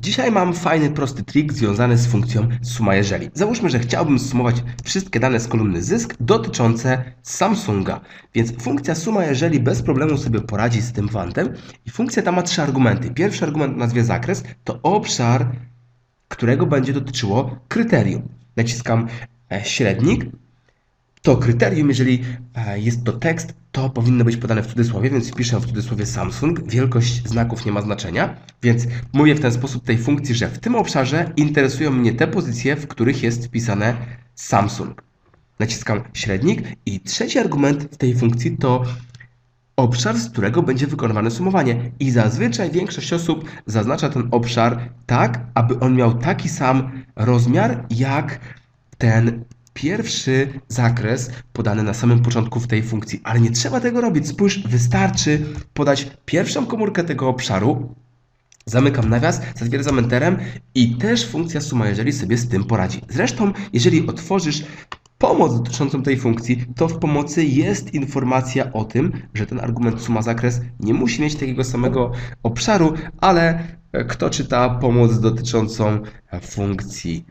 Dzisiaj mam fajny, prosty trik związany z funkcją suma jeżeli. Załóżmy, że chciałbym sumować wszystkie dane z kolumny zysk dotyczące Samsunga. Więc funkcja suma jeżeli bez problemu sobie poradzi z tym fantem i funkcja ta ma trzy argumenty. Pierwszy argument nazwie zakres to obszar, którego będzie dotyczyło kryterium. Naciskam e, średnik, to kryterium, jeżeli e, jest to tekst, to powinno być podane w cudzysłowie, więc wpiszę w cudzysłowie Samsung. Wielkość znaków nie ma znaczenia, więc mówię w ten sposób tej funkcji, że w tym obszarze interesują mnie te pozycje, w których jest wpisane Samsung. Naciskam średnik i trzeci argument w tej funkcji to obszar, z którego będzie wykonywane sumowanie. I zazwyczaj większość osób zaznacza ten obszar tak, aby on miał taki sam rozmiar jak ten pierwszy zakres podany na samym początku w tej funkcji. Ale nie trzeba tego robić. Spójrz, wystarczy podać pierwszą komórkę tego obszaru. Zamykam nawias, zatwierdzam enterem i też funkcja suma jeżeli sobie z tym poradzi. Zresztą, jeżeli otworzysz pomoc dotyczącą tej funkcji, to w pomocy jest informacja o tym, że ten argument suma zakres nie musi mieć takiego samego obszaru, ale kto czyta pomoc dotyczącą funkcji